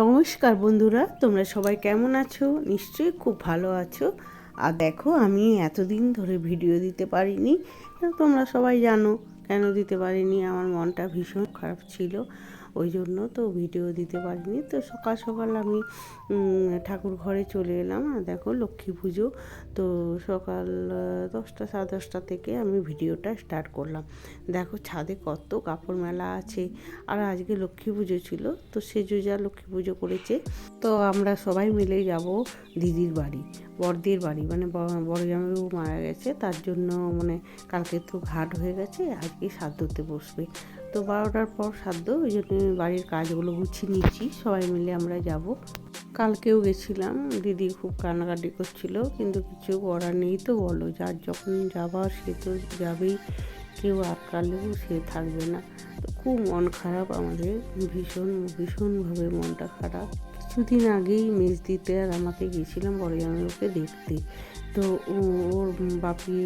নমস্কার বন্ধুরা, তোমরা সবাই কেমন আছো? নিশ্চয়ই খুব ভালো আছো। আর দেখো, আমি এতদিন ধরে ভিডিও দিতে পারিনি। তোমরা সবাই জানো, কেন দিতে পারিনি? আমার মনটা ভীষণ খারাপ ছিল। ওই জন্য তো ভিডিও দিতে পারিনি। তো সকাল সকাল আমি ঠাকুর ঘরে চলে এলাম। আর দেখো লক্ষ্মী পুজো। তো সকাল দশটা, সাড়ে দশটা থেকে আমি ভিডিওটা স্টার্ট করলাম। দেখো ছাদে কত কাপড় মেলা আছে। আর আজকে লক্ষ্মী পুজো ছিল। তো সেজো যা লক্ষ্মী পুজো করেছে, তো আমরা সবাই মিলে যাব দিদির বাড়ি, বড়দির বাড়ি। মানে বড় জামাইবাবু মারা গেছে। তার জন্য মানে কালকে তো ঘাট হয়ে গেছে। আজকে সাধ্যতে বসবে। তো বারোটার পর সাধ্য, ওই জন্য বাড়ির কাজগুলো গুছিয়ে নিচ্ছি। সবাই মিলে আমরা যাব। কালকেও গেছিলাম, দিদি খুব কান্নাকাটি করছিল, কিন্তু কিছু করার নেই তো বলো, যার যখন যাবার সে তো যাবেই। কেউ আটকালেও সে থাকবে না। তো খুব মন খারাপ আমাদের, ভীষণ, ভীষণভাবে মনটা খারাপ। কিছুদিন আগেই মেজদিতে আর আমাকে গিয়েছিলাম বড় জামাইবাবুকে দেখতে। তো ওর বাপি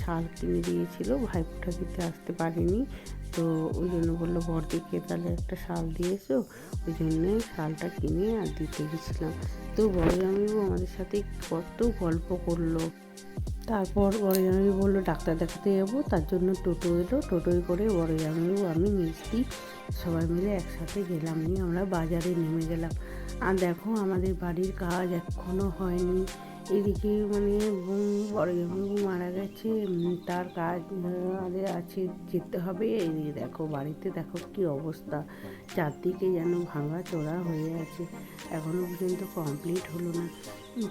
শাল কিনে দিয়েছিল, ভাইফোঁটা দিতে আসতে পারেনি। তো ওই জন্য বলল, বড়দিকে তাহলে একটা শাল দিয়েছ? ওই জন্যে শালটা কিনে আর দিতে গেছিলাম। তো বড় জামাইবাবু আমাদের সাথে কত গল্প করল। তারপর বড় জামাই বলল, ডাক্তার দেখাতে যাব। তার জন্য টোটো এলো। টোটোয় করে বড় জামাইবাবু আমি, মিষ্টি সবাই মিলে একসাথে গেলাম। নিয়ে আমরা বাজারে নেমে গেলাম। আর দেখো, আমাদের বাড়ির কাজ এখনও হয়নি। এদিকে মানে বড় জামাইবাবু মারা গেছে তার কাজ আরে আছে, যেতে হবে। এদিকে দেখো, বাড়িতে দেখো কি অবস্থা। চারদিকে যেন ভাঙা চোরা হয়ে আছে। এখনও পর্যন্ত কমপ্লিট হলো না।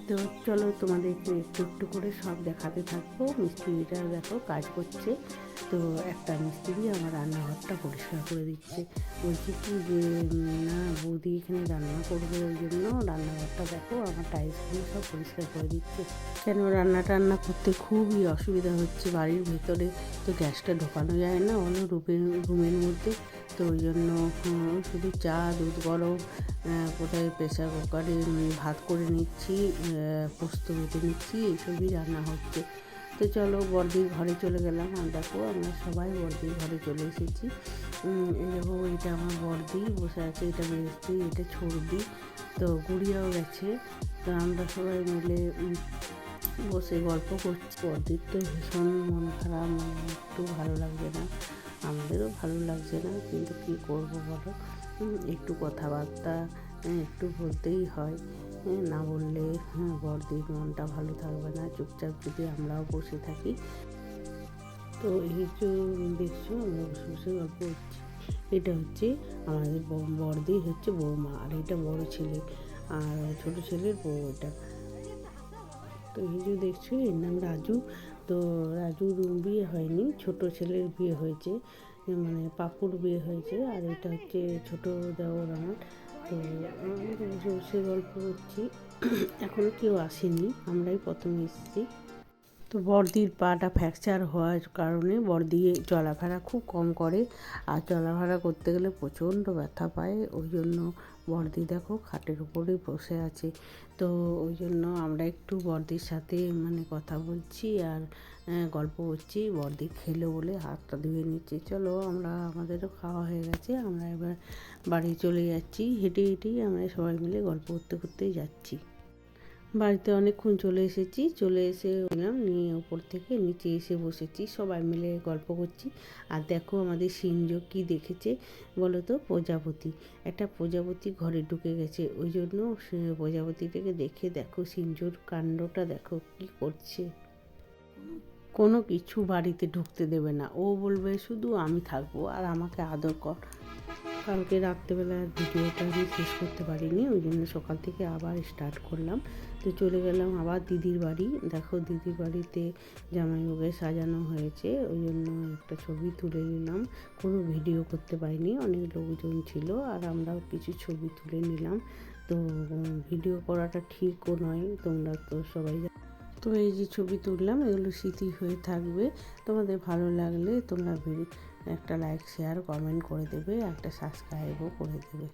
তো চলো তোমাদেরকে একটু একটু করে সব দেখাতে থাকব। মিস্ত্রিটা দেখো কাজ করছে। তো একটা মিস্ত্রি আমার রান্নাঘরটা পরিষ্কার করে দিচ্ছে। বলছি কি যে না, বৌদি এখানে রান্না করবে ওই জন্য রান্নাঘরটা দেখো, আমার টাইলসগুলো সব পরিষ্কার করে দিচ্ছে। কেন রান্না টান্না করতে খুবই অসুবিধা হচ্ছে বাড়ির ভেতরে। তো গ্যাসটা ঢোকানো যায় না অন্য রুমের রুমের মধ্যে। তো ওই জন্য শুধু চা, দুধ গরম কোথায় প্রেসার কুকারে ভাত করে নিচ্ছি। পোস্ত বেটে নিচ্ছি এইসবই রান্না হচ্ছে। তো চলো বর্দির ঘরে চলে গেলাম। আর দেখো আমরা সবাই বর্দির ঘরে চলে এসেছি। দেখো এটা আমার বর্দি বসে আছে। এটা মেজদি এটা ছর্দি তো গুড়িয়াও গেছে। তো আমরা সবাই মিলে বসে গল্প করছি। বর্দির তো ভীষণ মন খারাপ একটু ভালো লাগছে না। আমাদেরও ভালো লাগছে না কিন্তু কী করব বলো? একটু কথাবার্তা হ্যাঁ, একটু বলতেই হয়। হ্যাঁ, না বললে হ্যাঁ বড়দির মনটা ভালো থাকবে না। চুপচাপ যদি আমরাও বসে থাকি। তো এই যে দেখছ আমরা বসে বসে গল্প করছি। এটা হচ্ছে আমাদের ব- বড়দির হচ্ছে বৌমা আর এটা বড় ছেলে আর ছোট ছেলের বউ এটা। তো এই যে দেখছ এর নাম রাজু। তো রাজুর বিয়ে হয়নি ছোট ছেলের বিয়ে হয়েছে মানে পাপুর বিয়ে হয়েছে আর এটা হচ্ছে ছোট দেওর আমার। তো বসে বসে গল্প হচ্ছে এখনও কেউ আসেনি আমরাই প্রথম এসেছি। তো বর্দির পাটা ফ্র্যাকচার হওয়ার কারণে বর্দি চলাফেরা খুব কম করে। আর চলাফেরা করতে গেলে প্রচণ্ড ব্যথা পায়। ওই জন্য বর্দি দেখো খাটের উপরে বসে আছে। তো ওই জন্য আমরা একটু বর্দির সাথে মানে কথা বলছি আর গল্প করছি। বর্দি খেলো বলে হাতটা ধুয়ে নিচ্ছে। চলো আমরা আমাদেরও খাওয়া হয়ে গেছে। আমরা এবার বাড়ি চলে যাচ্ছি। হেঁটে হেঁটেই আমরা সবাই মিলে গল্প করতে করতেই যাচ্ছি। বাড়িতে অনেকক্ষণ চলে এসেছি। চলে এসে এলাম নিয়ে ওপর থেকে নিচে এসে বসেছি। সবাই মিলে গল্প করছি। আর দেখো আমাদের সিংহ কি দেখেছে বলো তো? প্রজাপতি। একটা প্রজাপতি ঘরে ঢুকে গেছে। ওই জন্য প্রজাপতিটাকে দেখে দেখো সিংহর কাণ্ডটা দেখো কি করছে। কোনো কিছু বাড়িতে ঢুকতে দেবে না। ও বলবে, শুধু আমি থাকব, আর আমাকে আদর কর। কালকে রাত্রেবেলা আর ভিডিওটা আমি শেষ করতে পারিনি, ওই জন্য সকাল থেকে আবার স্টার্ট করলাম। তো চলে গেলাম আবার দিদির বাড়ি। দেখো দিদির বাড়িতে জামাইবাবুকে সাজানো হয়েছে, ওই জন্য একটা ছবি তুলে নিলাম। কোনো ভিডিও করতে পারিনি, অনেক লোকজন ছিল আর আমরাও কিছু ছবি তুলে নিলাম। তো ভিডিও করাটা ঠিকও নয়, তোমরা তো সবাই তো এই যে ছবি তুললাম, এগুলো স্মৃতি হয়ে থাকবে। তোমাদের ভালো লাগলে তোমরা একটা লাইক শেয়ার কমেন্ট করে দেবে একটা সাবস্ক্রাইবও করে দেবে।